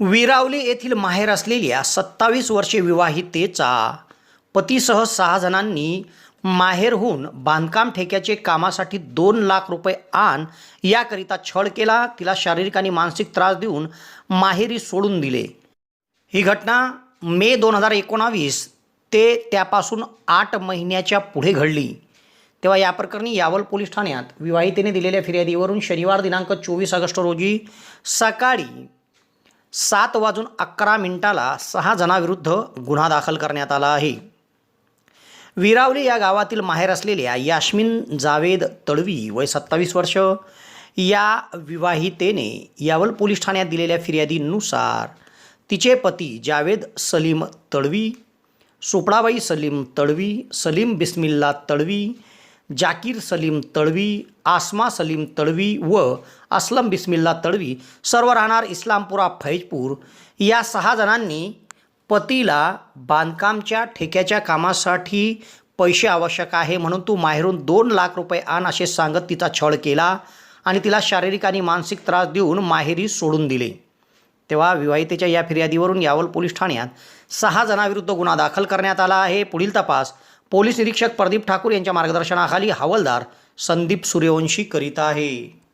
विरावली येथील माहेर असलेल्या सत्तावीस वर्षे विवाहितेचा पतीसह सहा जणांनी माहेरहून बांधकाम ठेक्याचे कामासाठी दोन लाख रुपये आण याकरिता छळ केला. तिला शारीरिक आणि मानसिक त्रास देऊन माहेरी सोडून दिले. ही घटना मे दोन हजार एकोणावीस ते त्यापासून आठ महिन्याच्या पुढे घडली. तेव्हा या प्रकरणी यावल पोलीस ठाण्यात विवाहितेने दिलेल्या फिर्यादीवरून शनिवार दिनांक चोवीस ऑगस्ट रोजी सकाळी सात वाजून अकरा मिनिटाला सहा जणांविरुद्ध गुन्हा दाखल करण्यात आला आहे. विरावली या गावातील माहेर असलेल्या यास्मिन जावेद तळवी वय सत्तावीस वर्ष. या विवाहितेने यावल पोलीस ठाण्यात दिलेल्या फिर्यादीनुसार तिचे पती जावेद सलीम तळवी सुपडाबाई सलीम तळवी सलीम बिस्मिल्ला तळवी जाकीर सलीम तळवी आसमा सलीम तळवी व असलम बिस्मिल्ला तळवी सर्व राहणार इस्लामपुरा फैजपूर. या सहा जणांनी पतीला बांधकामच्या ठेक्याच्या कामासाठी पैसे आवश्यक आहे म्हणून तू माहेरून दोन लाख रुपये आण असे सांगत तिचा छळ केला आणि तिला शारीरिक आणि मानसिक त्रास देऊन माहेरी सोडून दिले. तेव्हा विवाहितेच्या या फिर्यादीवरून यावल पोलीस ठाण्यात सहा जणांविरुद्ध गुन्हा दाखल करण्यात आला आहे. पुढील तपास पोलीस निरीक्षक प्रदीप ठाकूर यांच्या मार्गदर्शनाखाली हवालदार संदीप सूर्यवंशी करीत आहे.